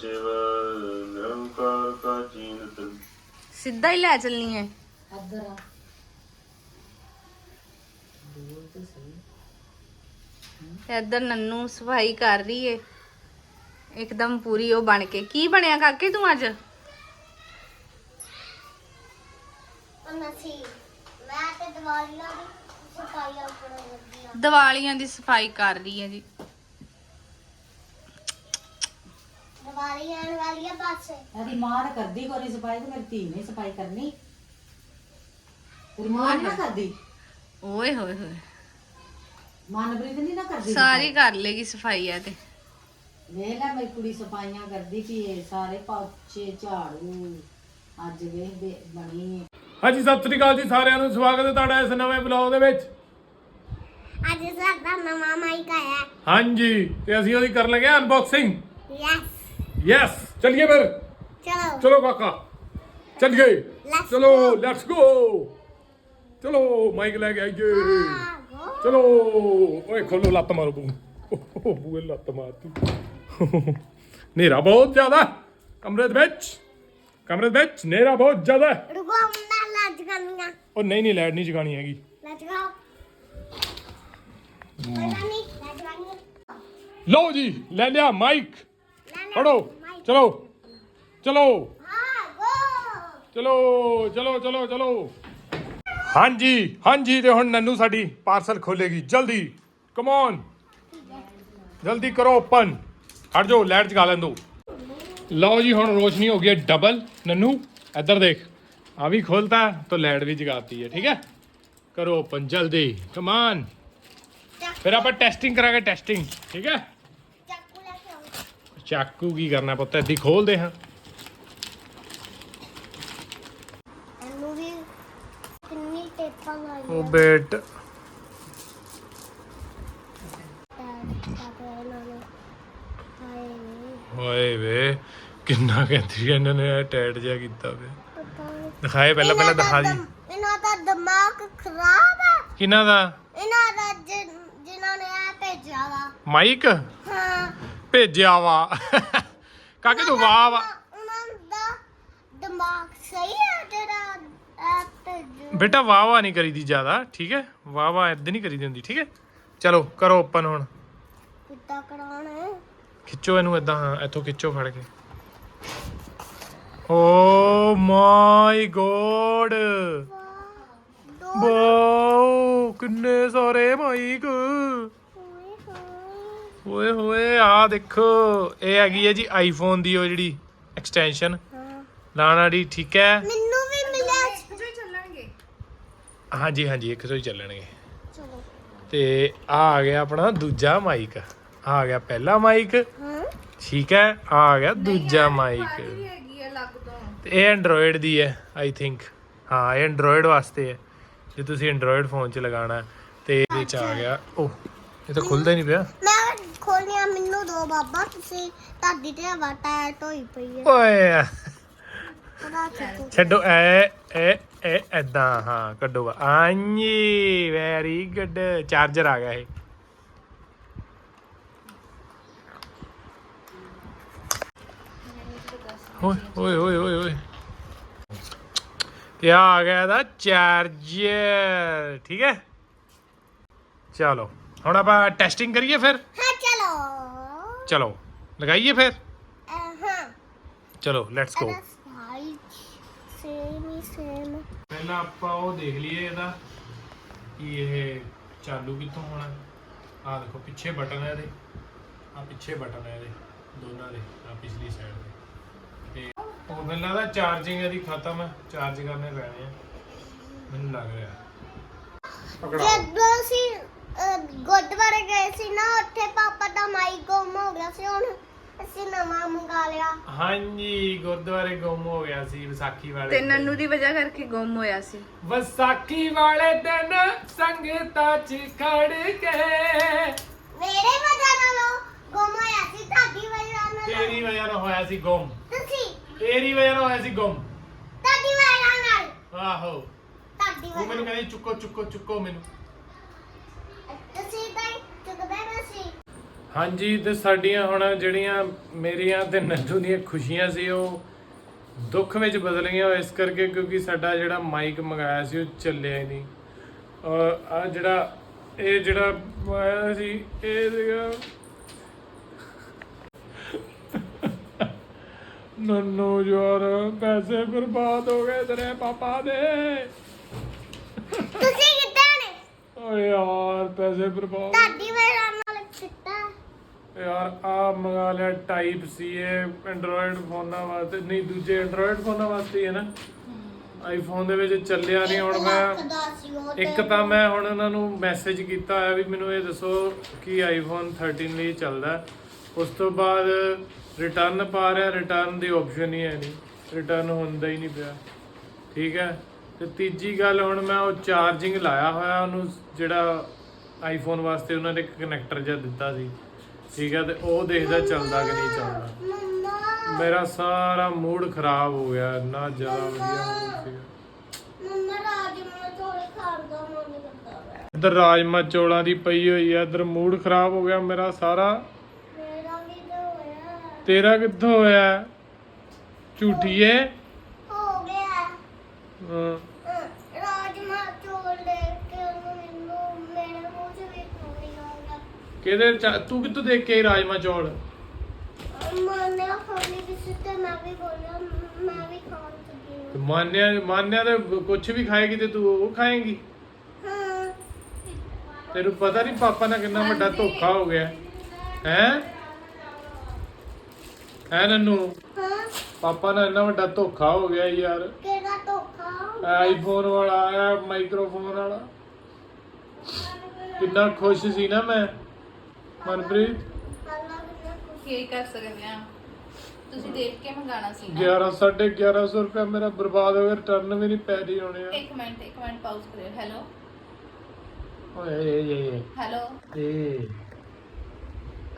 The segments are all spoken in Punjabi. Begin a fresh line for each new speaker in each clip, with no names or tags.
ਸਿਵ ਨਿਰੰਕਾਰ ਕਾ ਚੀਨਤ
ਸਿੱਧਾ ਹੀ ਲੈ ਚੱਲਣੀ ਹੈ।
ਅੱਧਰ ਆ। ਬੋਲ ਤੇ ਸਹੀ
ਤੇ ਇੱਧਰ ਨੰਨੂ ਸਫ਼ਾਈ ਕਰ ਰਹੀ ਏ। ਇੱਕਦਮ ਪੂਰੀ ਉਹ ਬਣ ਕੇ। ਕੀ ਬਣਿਆ ਕਾਕੇ ਤੂੰ ਅੱਜ?
ਮੈਂ ਤੇ ਸਫ਼ਾਈ ਆਪਣਾ ਆ
ਦੀਵਾਲੀਆਂ ਦੀ ਸਫ਼ਾਈ ਕਰ ਰਹੀ ਹੈ ਜੀ।
ਦਿਵਾਲੀ ਆਉਣ ਵਾਲੀ ਆ ਬਸ।
ਇਹਦੀ ਮਾਂ ਤਾਂ ਕਰਦੀ ਕੋਈ ਸਫ਼ਾਈ ਤੇ ਮੇਰੀ ਧੀ ਨੇ ਸਫ਼ਾਈ ਕਰਨੀ। ਤੇਰੀ ਮਾਂ ਨੀ ਨਾ ਕਰਦੀ?
ਓਏ ਹੋਏ ਹੋਏ।
ਮਨਪ੍ਰੀਤ ਨਹੀਂ ਨਾ ਕਰਦੀ
ਸਾਰੀ ਕਰ ਲੇਗੀ ਸਫ਼ਾਈ ਆ ਤੇ।
ਵੇਖ ਲੈ ਮੇਰੀ ਕੁੜੀ ਸਫਾਈਆਂ ਕਰਦੀ ਕਿ ਇਹ ਸਾਰੇ ਪੌਚੇ ਝਾੜੂ ਅੱਜ ਵੇਖ ਦੇ ਬਣੀ ਹੈ।
ਹਾਂਜੀ ਸਤਿ ਸ੍ਰੀ ਅਕਾਲ ਜੀ ਸਾਰਿਆਂ ਨੂੰ ਸਵਾਗਤ ਹੈ ਤੁਹਾਡਾ ਇਸ ਨਵੇਂ ਬਲੌਗ ਦੇ ਵਿੱਚ।
ਅੱਜ ਸਾਡਾ ਨਵਾਂ ਮਾਈਕ ਆਇਆ।
ਹਾਂਜੀ ਤੇ ਅਸੀਂ ਉਹਦੀ ਕਰਨ ਲੱਗੇ ਅਨਬਾਕਸਿੰਗ
ਯੈਸ
ਯੈਸ ਚਲਿਏ ਫਿਰ।
ਚਲੋ।
ਚਲੋ ਕਾਕਾ। ਚੱਲੀਏ।
Let's
ਚਲੋ
go.
ਲੈਟਸ ਗੋ ਚਲੋ ਮਾਈਕ ਲੈ ਕੇ ਆਈਏ। ਚਲੋ ਓਏ ਖੋਲੋ ਲੱਤ ਮਾਰੋ ਬੂ ਬੂਏ ਲੱਤ ਮਾਰਤੀ। ਨੇਰਾ ਬਹੁਤ ਜ਼ਿਆਦਾ। ਕਮਰੇ ਦੇ ਵਿੱਚ। ਕਮਰੇ ਦੇ ਵਿੱਚ ਨੇਰਾ ਬਹੁਤ ਜ਼ਿਆਦਾ। ਹੈ।
ਰੁਕੋ ਮੈਂ ਲੱਜ ਕਰਨੀਆਂ
ਉਹ ਨਹੀਂ ਨਹੀਂ ਲਾਈਟ ਨਹੀਂ ਜਗਾਣੀ ਹੈਗੀ।
ਲੈਟਸ ਗੋ ਪਤਾ ਨਹੀਂ ਲੱਜ ਕਰਨੀਆਂ
ਲਓ ਜੀ ਲੈ ਲਿਆ ਮਾਈਕ ਫੜੋ ਚਲੋ। ਚਲੋ। ਚਲੋ ਚਲੋ ਚਲੋ ਚਲੋ। ਹਾਂਜੀ ਹਾਂਜੀ ਤੇ ਹੁਣ ਨੰਨੂ ਸਾਡੀ ਪਾਰਸਲ ਖੋਲੇਗੀ। ਜਲਦੀ। ਕਮ ਔਨ ਜਲਦੀ ਕਰੋ ਓਪਨ ਹਟ ਜਾਓ ਲਾਈਟ ਜਗਾ ਲੈਣ ਦੋ। ਲਓ ਜੀ, ਹੁਣ ਰੋਸ਼ਨੀ ਹੋ ਗਈ ਹੈ ਡਬਲ ਨੰਨੂ, ਇੱਧਰ ਦੇਖ। ਆ ਵੀ ਖੋਲਤਾ ਤਾਂ ਲਾਈਟ ਵੀ ਜਗਾਤੀ ਹੈ, ਠੀਕ ਹੈ? ਕਰੋ ਓਪਨ ਜਲਦੀ। ਕਮ ਔਨ ਫਿਰ ਆਪਾਂ ਟੈਸਟਿੰਗ ਕਰਾਂਗੇ ਟੈਸਟਿੰਗ ਠੀਕ ਹੈ?
ਚਾਕੂ ਕੀ
ਕਰਨਾ ਪੁੱਤ ਏਦੀ ਖੋਲਦੇ ਹਾਂ।
ਇਹਨੂੰ ਵੀ ਕਿੰਨੀ ਟੇਪਾਂ
ਉਹ ਬੇਟ।
ਹਾਏ
ਵੇ ਕਿੰਨਾ ਕਹਿੰਦੀ ਆ ਇਹਨਾਂ ਨੇ ਟੈਟ ਜਿਹਾ ਕੀਤਾ ਵੇ। ਦਿਖਾਏ ਪਹਿਲਾਂ ਪਹਿਲਾਂ ਦਿਖਾ
ਦਮ- ਇਹਨਾਂ ਦਾ ਦਿਮਾਗ ਖਰਾਬ ਹੈ
ਕਿਹਨਾਂ ਦਾ?
ਇਹਨਾਂ ਦਾ ਜਿ- ਜਿਨ੍ਹਾਂ ਨੇ ਇਹ ਭੇਜਿਆ ਵਾ।
ਮਾਈਕ?
ਹਾਂ।
ਭੇਜਿਆ ਵਾ। ਕਾਕੇ ਤੂੰ ਵਾਹ ਵਾ।
ਉਹਨਾਂ ਦਾ ਦਿਮਾਗ ਸਹੀ ਹੈ ਜਿਹੜਾ ਭੇਜ
ਬੇਟਾ ਵਾਹ ਵਾਹ ਨਹੀਂ ਕਰੀਦੀ ਜ਼ਿਆਦਾ ਠੀਕ ਹੈ? ਵਾਹ ਵਾਹ ਏਦਾਂ ਨਹੀਂ ਕਰੀਦੀ ਹੁੰਦੀ ਠੀਕ ਹੈ? ਚਲੋ ਕਰੋ ਓਪਨ ਹੁਣ।
ਕਿੱਦਾਂ ਕਰਾਉਣਾ ਹੈ?
ਖਿੱਚੋ ਇਹਨੂੰ ਏਦਾਂ ਹਾਂ ਇੱਥੋਂ ਖਿੱਚੋ ਫੜ ਕੇ। ਓ ਮਾਈ ਗੋਡ।
ਦੋ
ਵਾਓ ਕਿੰਨੇ ਸਾਰੇ ਮਾਈਕ। ਓਏ ਹੋਏ ਆ ਦੇਖੋ ਇਹ ਹੈਗੀ ਹੈ ਜੀ ਆਈਫੋਨ ਦੀ ਉਹ ਜਿਹੜੀ ਐਕਸਟੈਂਸ਼ਨ ਲਾਣ ਵਾਲੀ ਠੀਕ ਹੈ?
ਮੈਨੂੰ ਵੀ ਮਿਲਿਆ।
ਹਾਂਜੀ ਹਾਂਜੀ 100 ਹੀ ਚੱਲਣਗੇ।
ਚਲੋ।
ਤੇ ਆ ਆ ਗਿਆ ਆਪਣਾ ਦੂਜਾ ਮਾਈਕ ਆ ਆ ਗਿਆ ਪਹਿਲਾ ਮਾਈਕ
ਹਾਂ।
ਠੀਕ ਹੈ ਆ ਆ ਗਿਆ ਦੂਜਾ ਮਾਈਕ ਤੇ। ਇਹ ਐਂਡਰੋਇਡ ਦੀ ਹੈ ਆਈ ਥਿੰਕ ਹਾਂ ਇਹ ਐਂਡਰੋਇਡ ਵਾਸਤੇ ਹੈ। ਜੇ ਤੁਸੀਂ ਐਂਡਰੋਇਡ ਫੋਨ 'ਚ ਲਗਾਉਣਾ ਹੈ, ਤੇ ਇਹਦੇ 'ਚ ਆ ਗਿਆ। ਉਹ ਇਹ ਤਾਂ ਖੁੱਲਦਾ ਹੀ ਨਹੀਂ ਪਿਆ।
ਮੈਂ ਦੋ ਬਾਬਾ ਤੁਸੀਂ ਤੁਹਾਡੀ ਤੇ ਹਵਾ ਟੈਟ ਹੋਈ ਪਈ ਹੈ
ਓਏ। ਛੱਡੋ ਐ ਐ ਐ ਐਦਾਂ ਹਾਂ ਕੱਢੋ ਹਾਂਜੀ ਵੈਰੀ ਗੁੱਡ ਚਾਰਜਰ ਆ ਗਿਆ ਇਹ। ਓਏ ਓਏ ਓਏ ਓਏ ਓਏ। ਤੇ ਆ ਆ ਗਿਆ ਇਹਦਾ ਚਾਰਜਰ ਠੀਕ ਹੈ? ਚਲੋ ਹੁਣ ਆਪਾਂ ਟੈਸਟਿੰਗ ਕਰੀਏ ਫਿਰ?
ਹਾਂ ਚਲੋ।
ਚਲੋ ਲਗਾਈਏ ਫਿਰ?
ਹਾਂ।
ਚਲੋ ਲੈਟਸ ਗੋ
ਇਹਦਾ ਸਾਈਜ਼ ਸੇਮ ਹੀ ਸੇਮ
ਪਹਿਲਾਂ ਆਪਾਂ ਉਹ ਦੇਖ ਲਈਏ ਇਹਦਾ ਕਿ ਇਹ ਚਾਲੂ ਕਿੱਥੋਂ ਹੋਣਾ। ਆ ਦੇਖੋ ਪਿੱਛੇ ਬਟਨ ਹੈ ਇਹਦੇ। ਆ ਪਿੱਛੇ ਬਟਨ ਹੈ ਇਹਦੇ ਦੋਨਾਂ ਦੇ ਆ ਪਿਛਲੀ ਸਾਈਡ ਤੇ ਤੇ ਉਹ ਮੈਨੂੰ ਲੱਗਦਾ ਚਾਰਜਿੰਗ ਇਹਦੀ ਖਤਮ ਹੈ ਚਾਰਜ ਕਰਨੇ ਪੈਣੇ ਆ। ਮੈਨੂੰ ਲੱਗ ਰਿਹਾ। ਪਕੜਾਓ।
ਜਦੋਂ ਅਸੀਂ ਗੁਰਦੁਆਰੇ ਗਏ ਸੀ ਨਾ ਉੱਥੇ ਪਾਪਾ ਦਾ ਮਾਈਕ ਗੁੰਮ ਹੋ ਗਿਆ ਸੀ ਹੁਣ ਅਸੀਂ ਨਵਾਂ ਮੰਗਾ ਲਿਆ।
ਹਾਂਜੀ ਗੁਰਦੁਆਰੇ ਗੁੰਮ ਹੋ ਗਿਆ ਸੀ ਵਿਸਾਖੀ ਵਾਲੇ
ਤੇ
ਦਿਨ।
ਨੰਨੂ ਦੀ ਵਜ੍ਹਾ ਕਰਕੇ ਗੁੰਮ ਹੋਇਆ ਸੀ।
ਵਿਸਾਖੀ ਵਾਲੇ ਦਿਨ ਸੰਗਤਾਂ 'ਚ ਖੜ ਕੇ।
ਮੇਰੇ ਵਜ੍ਹਾ ਨਾਲ ਗੁੰਮ ਹੋਇਆ ਸੀ ਤੁਹਾਡੀ ਵਜ੍ਹਾ ਨਾਲ।
ਤੇਰੀ ਵਜ੍ਹਾ ਨਾਲ ਹੋਇਆ ਸੀ ਗੁੰਮ।
ਤੁਸੀਂ?
ਤੇਰੀ ਵਜ੍ਹਾ ਨਾਲ ਹੋਇਆ ਸੀ ਗੁੰਮ।
ਤੁਹਾਡੀ ਵਜ੍ਹਾ ਨਾਲ।
ਆਹੋ।
ਤੁਹਾਡੀ
ਉਹ ਮੈਨੂੰ
ਵਜ੍ਹਾ
ਕਹਿੰਦੀ ਚੁੱਕੋ ਚੁੱਕੋ ਚੁੱਕੋ ਮੈਨੂੰ।
ਤੁਸੀਂ ਤਾਂ ਚੁੱਕਦੇ ਸੀ।
ਹਾਂਜੀ, ਤੇ ਸਾਡੀਆਂ ਹੁਣ ਜਿਹੜੀਆਂ ਮੇਰੀਆਂ ਤੇ ਨੱਜੂ ਦੀਆਂ ਖੁਸ਼ੀਆਂ ਸੀ, ਉਹ ਦੁੱਖ ਵਿੱਚ ਬਦਲ ਗਈਆਂ ਇਸ ਕਰਕੇ ਕਿਉਂਕਿ ਸਾਡਾ ਜਿਹੜਾ ਮਾਈਕ ਮੰਗਾਇਆ ਸੀ, ਉਹ ਚੱਲਿਆ ਹੀ ਨਹੀਂ। ਔਰ ਆ ਜਿਹੜਾ, ਇਹ ਜਿਹੜਾ ਮੰਗਾਇਆ ਸੀ, ਇਹ ਸੀਗਾ ਨੰਨੂ ਯਾਰ ਪੈਸੇ ਬਰਬਾਦ ਹੋ ਗਏ ਤੇਰੇ ਪਾਪਾ ਦੇ।
ਨੇ
ਓ ਯਾਰ ਪੈਸੇ ਬਰਬਾਦ।
ਦਾਦੀ ਮੇਰਾ ਨਾਲ ਚਿੱਟਾ
ਯਾਰ ਆ ਮੰਗਾ ਲਿਆ ਟਾਈਪ ਸੀ ਇਹ ਐਂਡਰੋਇਡ ਫੋਨਾਂ ਵਾਸਤੇ ਨਹੀਂ ਦੂਜੇ ਐਂਡਰੋਇਡ ਫੋਨਾਂ ਵਾਸਤੇ ਹੀ ਹੈ ਨਾ। ਆਈਫੋਨ ਦੇ ਵਿੱਚ ਚੱਲਿਆ ਨਹੀਂ ਹੁਣ ਮੈਂ। ਇੱਕ ਤਾਂ ਮੈਂ ਹੁਣ ਉਹਨਾਂ ਨੂੰ ਮੈਸੇਜ ਕੀਤਾ ਹੋਇਆ ਵੀ ਮੈਨੂੰ ਇਹ ਦੱਸੋ ਕਿ ਆਈਫੋਨ 13 ਲਈ ਚੱਲਦਾ। ਉਸ ਤੋਂ ਬਾਅਦ ਰਿਟਰਨ ਪਾ ਰਿਹਾ ਰਿਟਰਨ ਦੀ ਆਪਸ਼ਨ ਹੀ ਹੈ ਨਹੀਂ। ਰਿਟਰਨ ਹੁੰਦਾ ਹੀ ਨਹੀਂ ਪਿਆ। ਠੀਕ ਹੈ? ਤੇ ਤੀਜੀ ਗੱਲ ਹੁਣ ਮੈਂ ਉਹ ਚਾਰਜਿੰਗ ਲਾਇਆ ਹੋਇਆ ਉਹਨੂੰ ਜਿਹੜਾ ਆਈਫੋਨ ਵਾਸਤੇ ਉਹਨਾਂ ਨੇ ਇੱਕ ਕਨੈਕਟਰ ਜਿਹਾ ਦਿੱਤਾ ਸੀ। ਠੀਕ ਹੈ ਤੇ ਉਹ ਦੇਖਦਾ ਚੱਲਦਾ ਕਿ ਨਹੀਂ ਚੱਲਦਾ। ਮੇਰਾ ਸਾਰਾ ਮੂਡ ਖਰਾਬ ਹੋ ਗਿਆ ਇੰਨਾ ਜ਼ਿਆਦਾ ਵਧੀਆ mood ਸੀਗਾ।
ਮੰਮਾ ਰਾਜਮਾ ਚੋਲੇ ਖਾਣ ਦਾ ਮਨ ਕਰਦਾ ਵਾ
ਇੱਧਰ ਰਾਜਮਾ ਚੌਲਾਂ ਦੀ ਪਈ ਹੋਈ ਹੈ ਇੱਧਰ ਮੂਡ ਖਰਾਬ ਹੋ ਗਿਆ ਮੇਰਾ ਸਾਰਾ।
ਮੇਰਾ ਵੀ ਤਾਂ ਹੋਇਆ?
ਤੇਰਾ ਕਿੱਥੋਂ ਹੋਇਆ? ਝੂਠੀਏ।
ਹਾਂ, ਰਾਜਮਾ ਚੋਲ ਦੇਖ ਕੇ ਉਹਨੂੰ ਮੈਨੂੰ ਮੇਰੇ ਮੂੰਹ 'ਚ ਵੀ
ਕਿਹਦੇ ਚ- ਤੂੰ ਕਿੱਥੋਂ ਦੇਖ ਕੇ ਆਈ ਰਾਜਮਾ ਚੌਲ?
ਮਨੇ ਖਾਣੀ ਕਿਸੇ ਤੇ ਮੈਂ ਵੀ ਬੋਲਿਆ ਮੈਂ ਵੀ ਖਾਣ ਲੱਗੀ
ਤੇ ਮਾਨਿਆ ਮਾਨਿਆ ਤੇ ਕੁਝ ਵੀ ਖਾਏਗੀ ਤੇ ਤੂੰ ਉਹ ਖਾਏਗੀ?
ਹਾਂ।
ਤੈਨੂੰ ਪਤਾ ਨਹੀਂ ਪਾਪਾ ਨਾਲ ਕਿੰਨਾ ਵੱਡਾ ਧੋਖਾ ਹੋ ਗਿਆ। ਹੈ? ਹੈ ਨੰਨੂ?
ਹਾਂ।
ਪਾਪਾ ਨਾਲ ਇੰਨਾ ਵੱਡਾ ਧੋਖਾ ਹੋ ਗਿਆ ਯਾਰ।
ਧੋਖਾ
ਆਈਫੋਨ ਵਾਲਾ ਆਇਆ ਮਾਈਕ੍ਰੋਫੋਨ ਵਾਲਾ। ਕਿੰਨਾ ਖੁਸ਼ ਸੀ ਨਾ ਮੈਂ ਮਨਪ੍ਰੀਤ।
ਕੀ ਕਰ ਸਕਦੇ ਆ? ਤੁਸੀਂ ਦੇਖ ਕੇ ਮੰਗਾਣਾ ਸੀ ਨਾ।
11 1150 ਰੁਪਏ ਮੇਰਾ ਬਰਬਾਦ ਹੋ ਗਿਆ ਰਿਟਰਨ ਵੀ ਨਹੀਂ ਪੈ ਰਹੀ ਹੋਣੇ ਆ।
ਇੱਕ ਮਿੰਟ ਇੱਕ ਮਿੰਟ ਪਾਉਜ਼ ਕਰਿਓ। ਹੈਲੋ
ਓਏ ਏ ਏ
ਹੈਲੋ
ਏ।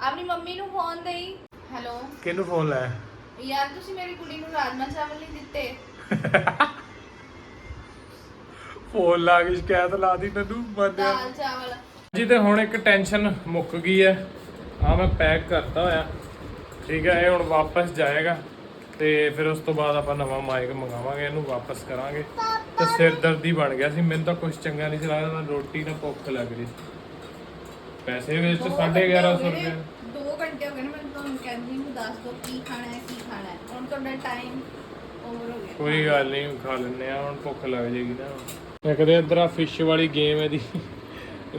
ਆਪਣੀ ਮੰਮੀ ਨੂੰ ਫੋਨ ਦੇਈ। ਹੈਲੋ
ਕਿਹਨੂੰ ਫੋਨ ਲਾਇਆ?
ਯਾਰ ਤੁਸੀਂ ਮੇਰੀ ਕੁੜੀ ਨੂੰ ਰਾਜਮਾ ਚਾਵਲ ਨਹੀਂ ਦਿੱਤੇ।
ਫੋਨ ਲਾ ਕੇ ਸ਼ਿਕਾਇਤ ਲਾ ਦੀ ਤੈਨੂੰ ਮੰਨਿਆ।
ਦਾਲ ਚਾਵਲ।
ਜੀ ਤੇ ਹੁਣ ਇੱਕ ਟੈਨਸ਼ਨ ਮੁੱਕ ਗਈ ਹੈ। ਆ ਮੈਂ ਪੈਕ ਕਰਤਾ ਹੋਇਆ। ਠੀਕ ਹੈ ਇਹ ਹੁਣ ਵਾਪਸ ਜਾਏਗਾ। ਤੇ ਫਿਰ ਉਸ ਤੋਂ ਬਾਅਦ ਆਪਾਂ ਨਵਾਂ ਮਾਈਕ ਮੰਗਾਵਾਂਗੇ ਇਹਨੂੰ ਵਾਪਸ ਕਰਾਂਗੇ। ਤੇ ਸਿਰ ਦਰਦੀ ਬਣ ਗਿਆ ਸੀ ਮੈਨੂੰ ਤਾਂ ਕੁਝ ਚੰਗਾ ਨਹੀਂ ਸੀ ਲੱਗਦਾ ਨਾ ਰੋਟੀ ਨਾ ਭੁੱਖ ਲੱਗ ਰਹੀ ਸੀ। ਪੈਸੇ ਵਿੱਚ 1150 ਰੁਪਏ।
2 ਘੰਟੇ ਹੋ ਗਏ ਨੇ ਮੈਂ ਤੁਹਾਨੂੰ ਕਹਿੰਦੀ ਨੂੰ ਦੱਸ ਦੋ ਕੀ ਖਾਣਾ ਹੈ ਕੀ ਖਾਣਾ ਹੈ। ਹੁਣ ਤੁਹਾਡਾ ਟਾਈਮ ਓਵਰ ਹੋ ਗਿਆ।
ਕੋਈ ਗੱਲ ਨਹੀਂ ਖਾ ਲੈਨੇ ਆ ਹੁਣ ਭੁੱਖ ਲੱਗ ਜਾਏਗੀ ਨਾ। ਮੈਂ ਕਦੇ ਅੰਦਰ ਆ ਫਿਸ਼ ਵਾਲੀ ਗੇਮ ਇਹਦੀ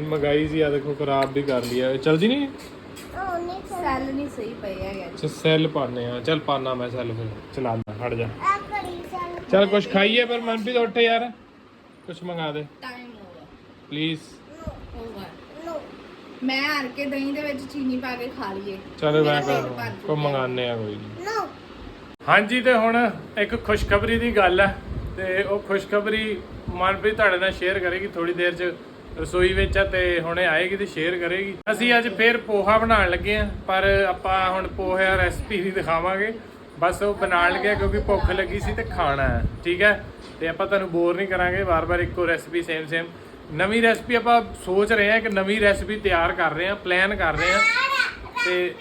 ਮੰਗਾਈ ਸੀ ਆ ਦੇਖੋ ਖਰਾਬ ਵੀ ਕਰ ਲਿਆ ਚਲਦੀ ਨਹੀਂ?
ਉਹ ਨਹੀਂ
ਸੈੱਲ ਨਹੀਂ ਸਹੀ ਪਏ ਹੈਗੇ।
ਅੱਛਾ ਸੈੱਲ ਪਾਣੇ ਆ। ਚੱਲ ਪਾਣਾ ਮੈਂ ਸੈੱਲ ਫਿਰ। ਚਲਾ ਲੈ ਹਟ ਜਾ।
ਆ ਕਰੀ ਚੱਲ
ਚੱਲ ਕੁਛ ਖਾਈਏ ਪਰ ਮਨਪ੍ਰੀਤ ਉੱਠ ਯਾਰ। ਕੁਛ ਮੰਗਾ ਦੇ।
ਟਾਈਮ ਹੋ ਗਿਆ।
ਪਲੀਜ਼
ਹੋ ਗਿਆ
ਨੋ
ਮੈਂ ਹਾਰ ਕੇ ਦਹੀਂ ਦੇ ਵਿੱਚ ਚੀਨੀ ਪਾ ਕੇ ਖਾ ਲਈਏ।
ਚਲ ਮੈਂ ਕੋ। ਮੰਗਾਨੇ ਆ ਕੋਈ ਨਹੀਂ
ਨੋ
ਹਾਂਜੀ ਤੇ ਹੁਣ ਇੱਕ ਖੁਸ਼ਖਬਰੀ ਦੀ ਗੱਲ ਹੈ ਤੇ ਉਹ ਖੁਸ਼ਖਬਰੀ ਮਨਪ੍ਰੀਤ ਤੁਹਾਡੇ ਨਾਲ ਸ਼ੇਅਰ ਕਰੇਗੀ ਥੋੜੀ ਦੇਰ ਚ, ਰਸੋਈ ਵਿੱਚ ਆ ਤੇ ਹੁਣੇ ਆਏਗੀ ਤੇ ਸ਼ੇਅਰ ਕਰੇਗੀ। ਅਸੀਂ ਅੱਜ ਫੇਰ ਪੋਹਾ ਬਣਾਉਣ ਲੱਗੇ ਆ ਪਰ ਆਪਾਂ ਹੁਣ ਪੋਹਾ ਰੈਸਪੀ ਨਹੀਂ ਦਿਖਾਵਾਂਗੇ। ਬਸ ਉਹ ਬਣਾਉਣ ਲੱਗੇ ਕਿਉਂਕਿ ਭੁੱਖ ਲੱਗੀ ਸੀ ਤੇ ਖਾਣਾ ਹੈ, ਠੀਕ ਹੈ? ਤੇ ਆਪਾਂ ਤੁਹਾਨੂੰ ਬੋਰ ਨਹੀਂ ਕਰਾਂਗੇ ਵਾਰ-ਵਾਰ ਇੱਕੋ ਰੈਸਪੀ ਸੇਮ ਸੇਮ ਨਵੀਂ ਰੈਸਪੀ ਆਪਾਂ ਸੋਚ ਰਹੇ ਹਾਂ ਕਿ ਨਵੀਂ ਰੈਸਪੀ ਤਿਆਰ ਕਰ ਰਹੇ ਹਾਂ ਪਲਾਨ ਕਰ ਰਹੇ ਹਾਂ। ਤੇ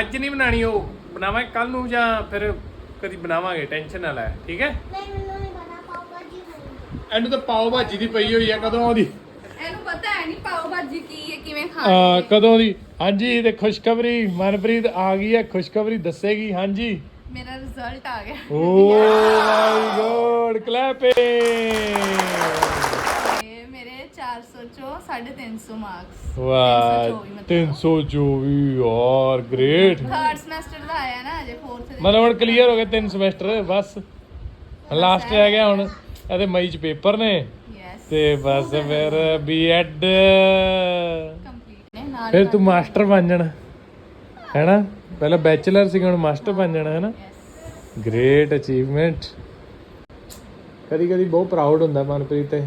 ਅੱਜ ਨਹੀਂ ਬਣਾਣੀ ਉਹ, ਬਣਾਵਾਂਗੇ ਕੱਲ ਨੂੰ ਜਾਂ ਫਿਰ ਕਦੀ ਬਣਾਵਾਂਗੇ ਟੈਨਸ਼ਨ ਨਾ ਲੈ ਠੀਕ ਹੈ? ਇਹਨੂੰ ਤਾਂ ਪਾਓ ਭਾਜੀ ਦੀ ਪਈ ਹੋਈ ਆ ਕਦੋਂ ਆਉਂਦੀ?
ਇਹਨੂੰ ਪਤਾ ਹੈ ਨਹੀਂ ਪਾਓ ਭਾਜੀ ਕੀ ਹੈ ਕਿਵੇਂ
ਆ
ਖਾਣੀ ਹੈ
ਕਦੋਂ ਦੀ? ਹਾਂਜੀ ਤੇ ਖੁਸ਼ਖਬਰੀ ਮਨਪ੍ਰੀਤ ਆ ਗਈ ਹੈ ਖੁਸ਼ਖਬਰੀ ਦੱਸੇਗੀ ਹਾਂਜੀ।
ਮੇਰਾ ਰਿਜ਼ਲਟ ਆ ਗਿਆ।
ਓ ਮਾਈ ਗੋਡ ਕਲੈਪਿੰਗ
ਇਹ ਮੇਰੇ 400 ਚੋਂ 350 ਮਾਰਕਸ
ਵਾਹ 324 ਯਾਰ ਗ੍ਰੇਟ
ਥਰਡ ਸਮੈਸਟਰ ਦਾ ਆਇਆ ਨਾ ਅਜੇ ਫੋਰਥ ਦੇ।
ਮਤਲਬ ਹੁਣ ਕਲੀਅਰ ਹੋ ਗਏ ਤਿੰਨ ਸਮੈਸਟਰ ਬਸ। ਲਾਸਟ ਰਹਿ ਗਿਆ ਹੁਣ ਇਹਦੇ ਮਈ ਚ ਪੇਪਰ ਨੇ।
ਯੈਸ
ਤੇ ਬਸ ਫਿਰ ਬੀਐਡ
ਕੰਪਲੀਟ ਨੇ ਨਾਲ
ਫਿਰ ਤੂੰ ਮਾਸਟਰ ਬਣ ਜਾਣਾ ਹੈਨਾ? ਪਹਿਲਾਂ ਬੈਚਲਰ ਸੀ ਹੁਣ ਮਾਸਟਰ ਬਣ ਜਾਣਾ ਹੈਨਾ? ਗ੍ਰੇਟ ਅਚੀਵਮੈਂਟ ਕਦੀ ਕਦੀ ਬਹੁਤ ਪ੍ਰਾਊਡ ਹੁੰਦਾ ਮਨਪ੍ਰੀਤ ਤੇ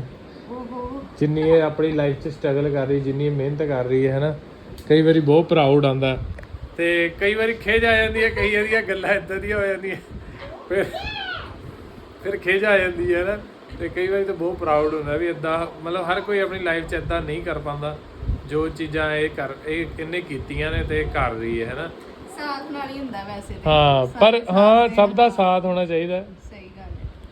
ਜਿੰਨੀ ਇਹ ਆਪਣੀ ਲਾਈਫ 'ਚ ਸਟਰਗਲ ਕਰ ਰਹੀ ਜਿੰਨੀ ਮਿਹਨਤ ਕਰ ਰਹੀ ਹੈ ਹੈਨਾ ਕਈ ਵਾਰੀ ਬਹੁਤ ਪ੍ਰਾਊਡ ਆਉਂਦਾ। ਤੇ ਕਈ ਵਾਰੀ ਖੇਜ ਆ ਜਾਂਦੀ ਹੈ ਕਈ ਵਾਰੀਆਂ ਗੱਲਾਂ ਇਦਾਂ ਦੀਆਂ ਹੋ ਜਾਂਦੀਆਂ। ਫਿਰ ਫਿਰ ਖੇਜ ਆ ਜਾਂਦੀ ਹੈ ਨਾ ਤੇ ਕਈ ਵਾਰੀ ਤਾਂ ਬਹੁਤ ਪ੍ਰਾਊਡ ਹੁੰਦਾ ਵੀ ਇਦਾਂ ਮਤਲਬ ਹਰ ਕੋਈ ਆਪਣੀ ਲਾਈਫ 'ਚ ਇਦਾਂ ਨਹੀਂ ਕਰ ਪਾਉਂਦਾ। ਜੋ ਚੀਜ਼ਾਂ ਇਹ ਕਰ ਇਹ ਕਿੰਨੇ ਕੀਤੀਆਂ ਨੇ ਤੇ ਕਰ ਰਹੀ ਹੈ ਹੈਨਾ।
ਸਾਥ ਨਾਲ ਹੀ ਹੁੰਦਾ ਵੈਸੇ
ਹਾਂ ਪਰ ਹਾਂ ਸਭ ਦਾ। ਸਾਥ ਹੋਣਾ ਚਾਹੀਦਾ।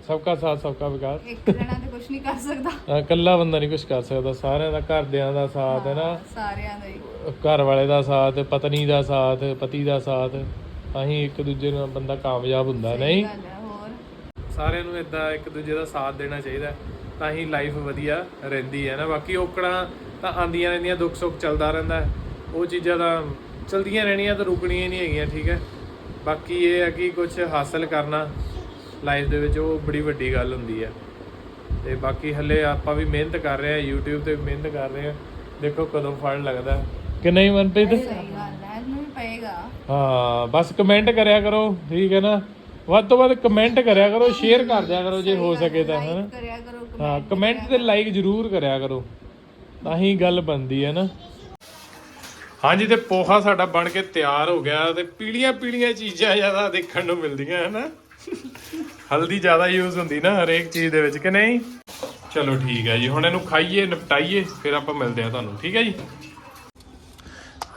ਹੈ।
ਹੈ
ਸਬਕਾ ਸਾਥ ਸਬਕਾ ਵਿਕਾਸ।
ਇੱਕ ਜਣਾ ਤੇ ਕੁਝ ਨਹੀਂ ਕਰ ਸਕਦਾ।
ਹਾਂ, ਇਕੱਲਾ ਬੰਦਾ ਨਹੀਂ ਕੁਝ ਕਰ ਸਕਦਾ। ਸਾਰਿਆਂ ਦਾ ਘਰਦਿਆਂ ਦਾ ਸਾਥ ਹੈ ਨਾ?
ਸਾਰਿਆਂ ਦਾ ਹੀ।
ਘਰ ਵਾਲੇ ਦਾ ਸਾਥ ਪਤਨੀ ਦਾ ਸਾਥ ਪਤੀ ਦਾ ਸਾਥ। ਅਸੀਂ ਇੱਕ ਦੂਜੇ ਨਾਲ ਬੰਦਾ ਕਾਮਯਾਬ ਹੁੰਦਾ ਨਹੀਂ?
ਗੱਲ ਹੈ ਹੋਰ?
ਸਾਰਿਆਂ ਨੂੰ ਇਦਾਂ ਇੱਕ ਦੂਜੇ ਦਾ ਸਾਥ ਦੇਣਾ ਚਾਹੀਦਾ ਹੈ, ਤਾਂ ਹੀ ਲਾਈਫ ਵਧੀਆ ਰਹਿੰਦੀ ਹੈ ਨਾ? ਬਾਕੀ ਔਕੜਾਂ ਤਾਂ ਆਂਦੀਆਂ ਰਹਿੰਦੀਆਂ ਦੁੱਖ ਸੁੱਖ ਚੱਲਦਾ ਰਹਿੰਦਾ ਹੈ। ਉਹ ਚੀਜ਼ਾਂ ਤਾਂ ਚਲਦੀਆਂ ਰਹਿਣੀਆਂ ਤਾਂ ਰੁਕਣੀਆਂ ਹੀ ਨਹੀਂ ਹੈਗੀਆਂ ਠੀਕ ਹੈ? ਬਾਕੀ ਇਹ ਹੈ ਕਿ ਕੁਝ ਹਾਸਲ ਕਰਨਾ ਲਾਈਫ ਦੇ ਵਿੱਚ ਉਹ ਬੜੀ ਵੱਡੀ ਗੱਲ ਹੁੰਦੀ ਹੈ। ਤੇ ਬਾਕੀ ਹੱਲੇ ਆਪਾਂ ਵੀ ਮਿਹਨਤ ਕਰ ਰਹੇ ਹਾਂ YouTube ਤੇ ਮਿਹਨਤ ਕਰ ਰਹੇ ਹਾਂ। ਦੇਖੋ ਕਦੋਂ ਫਲ ਲੱਗਦਾ। ਹੈ। ਕਿ ਨਹੀਂ ਮਨਪ੍ਰੀਤ?
ਸਹੀ ਗੱਲ ਹੈ ਇਹਨੂੰ ਵੀ ਪਏਗਾ।
ਹਾਂ ਬਸ ਕਮੈਂਟ ਕਰਿਆ ਕਰੋ ਠੀਕ ਹੈ ਨਾ? ਵੱਧ ਤੋਂ ਵੱਧ ਕਮੈਂਟ ਕਰਿਆ ਕਰੋ ਸ਼ੇਅਰ ਕਰ ਦਿਆ ਕਰੋ ਜੇ ਹੋ ਸਕੇ ਤਾਂ ਨਾ ਹਾਂ ਕਮੈਂਟ ਤੇ ਲਾਈਕ ਜ਼ਰੂਰ ਕਰਿਆ ਕਰੋ। ਤਾਂ ਹੀ ਗੱਲ ਬਣਦੀ ਹੈ ਨਾ। ਹਾਂਜੀ ਤੇ ਪੋਹਾ ਸਾਡਾ ਬਣ ਕੇ ਤਿਆਰ ਹੋ ਗਿਆ ਤੇ ਪੀਲੀਆਂ ਪੀਲੀਆਂ ਚੀਜ਼ਾਂ ਜ਼ਿਆਦਾ ਦੇਖਣ ਨੂੰ ਮਿਲਦੀਆਂ ਹੈ ਨਾ ਹਲਦੀ ਜ਼ਿਆਦਾ ਯੂਜ਼ ਹੁੰਦੀ ਨਾ ਹਰੇਕ ਚੀਜ਼ ਦੇ ਵਿੱਚ ਕਿ ਨਹੀਂ? ਚਲੋ ਠੀਕ ਹੈ ਜੀ ਹੁਣ ਇਹਨੂੰ ਖਾਈਏ ਨਿਪਟਾਈਏ ਫਿਰ ਆਪਾਂ ਮਿਲਦੇ ਹਾਂ ਤੁਹਾਨੂੰ ਠੀਕ ਹੈ ਜੀ?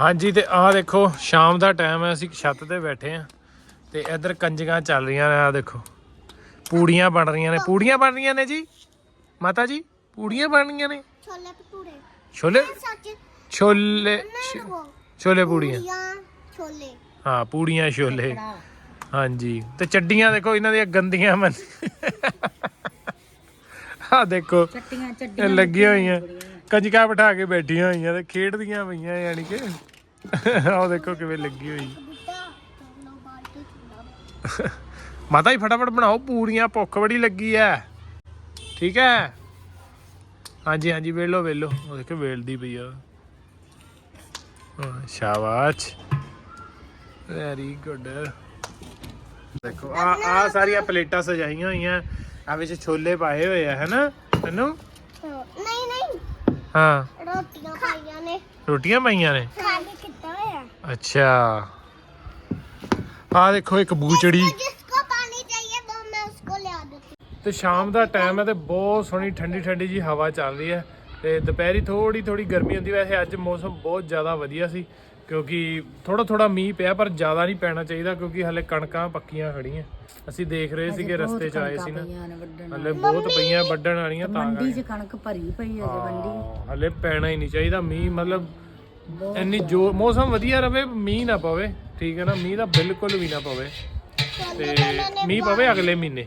ਹਾਂਜੀ ਤੇ ਆਹ ਦੇਖੋ ਸ਼ਾਮ ਦਾ ਟਾਈਮ ਹੈ ਅਸੀਂ ਛੱਤ ਤੇ ਬੈਠੇ ਆ ਤੇ ਇੱਧਰ ਕੰਜਕਾਂ ਚੱਲ ਰਹੀਆਂ ਨੇ ਆਹ ਦੇਖੋ। ਪੂੜੀਆਂ ਬਣ ਰਹੀਆਂ ਨੇ ਪੂੜੀਆਂ ਬਣ ਰਹੀਆਂ ਨੇ ਜੀ? ਮਾਤਾ ਜੀ ਪੂੜੀਆਂ ਬਣ ਰਹੀਆਂ ਨੇ?
ਛੋਲੇ ਭਟੂਰੇ।
ਛੋਲੇ?
ਸੱਚ
ਛੋਲੇ ਛੋਲੇ ਪੂੜੀਆਂ।
ਛੋਲੇ।
ਹਾਂ ਪੂੜੀਆਂ ਛੋਲੇ। ਹਾਂਜੀ। ਤੇ ਚੱਡੀਆਂ ਦੇਖੋ ਇਹਨਾਂ ਦੀਆਂ ਗੰਦੀਆਂ ਮਨ ਆ ਦੇਖੋ
ਚੱਟੀਆਂ
ਇਹ ਲੱਗੀਆਂ ਹੋਈਆਂ। ਕੰਜਕਾਂ ਬਿਠਾ ਕੇ ਬੈਠੀਆਂ ਹੋਈਆਂ ਤੇ ਖੇਡਦੀਆਂ ਪਈਆਂ ਯਾਨੀ ਕਿ। ਆਹ ਦੇਖੋ ਕਿਵੇਂ ਲੱਗੀ ਹੋਈ। ਮਾਤਾ ਜੀ ਫਟਾਫਟ ਬਣਾਓ ਪੂੜੀਆਂ ਭੁੱਖ ਬੜੀ ਲੱਗੀ ਐ। ਠੀਕ ਹੈ ਹਾਂਜੀ ਹਾਂਜੀ ਵੇਲੋ ਵੇਲੋ। ਉਹ ਦੇਖੋ ਵੇਲਦੀ ਪਈ ਆ। ਹਾਂ ਸ਼ਾਬਾਸ਼। ਵੈਰੀ ਗੁੱਡ ਦੇਖੋ ਆ ਆ ਸਾਰੀਆਂ ਪਲੇਟਾਂ ਸਜਾਈਆਂ ਹੋਈਆਂ ਆ ਵਿੱਚ ਛੋਲੇ ਪਾਏ ਹੋਏ ਆ ਹਨਾ? ਤੈਨੂੰ?
ਨਹੀਂ ਨਹੀਂ।
ਹਾਂ।
ਰੋਟੀਆਂ ਪਾਈਆਂ ਨੇ।
ਰੋਟੀਆਂ ਪਾਈਆਂ ਨੇ?
ਖਾਲੀ ਕਿੱਦਾਂ ਹੋਇਆ?
ਅੱਛਾ। ਆ ਦੇਖੋ ਇੱਕ ਬੂਚੜੀ। ਤੇ ਸ਼ਾਮ ਦਾ ਟਾਈਮ ਹੈ ਤੇ ਬਹੁਤ ਸੋਹਣੀ ਠੰਡੀ ਠੰਡੀ ਜੀ ਹਵਾ ਚੱਲ ਰਹੀ ਹੈ। ਤੇ ਦੁਪਹਿਰੀ ਥੋੜੀ ਥੋੜੀ ਗਰਮੀ ਹੁੰਦੀ ਵੈਸੇ ਅੱਜ ਮੌਸਮ ਬਹੁਤ ਜ਼ਿਆਦਾ ਵਧੀਆ ਸੀ। ਕਿਉਂਕਿ ਥੋੜਾ ਥੋੜਾ ਮੀਂਹ ਪਿਆ ਪਰ ਜ਼ਿਆਦਾ ਨਹੀਂ ਪੈਣਾ ਚਾਹੀਦਾ ਕਿਉਂਕਿ ਹਲੇ ਕਣਕਾਂ ਪੱਕੀਆਂ ਖੜੀਆਂ ਅਸੀਂ ਦੇਖ ਰਹੇ ਸੀਗੇ ਰਸਤੇ 'ਚ ਆਏ ਸੀ ਨਾ। ਹਲੇ ਬਹੁਤ ਪਈਆਂ ਵੱਢਣ ਵਾਲੀਆਂ ਤਾਂ
ਮੰਡੀ 'ਚ ਕਣਕ ਭਰੀ ਪਈ ਹੈ ਜੇ ਮੰਡੀ।
ਹਲੇ ਪੈਣਾ ਹੀ ਨਹੀਂ ਚਾਹੀਦਾ ਮੀਂਹ ਮਤਲਬ ਇੰਨੀ ਜੋ ਮੌਸਮ ਵਧੀਆ ਰਵੇ ਮੀਂਹ ਨਾ ਪਵੇ ਠੀਕ ਹੈ ਨਾ? ਮੀਂਹ ਦਾ ਬਿਲਕੁਲ ਵੀ ਨਾ ਪਵੇ। ਤੇ ਮੀਂਹ ਪਵੇ ਅਗਲੇ ਮਹੀਨੇ।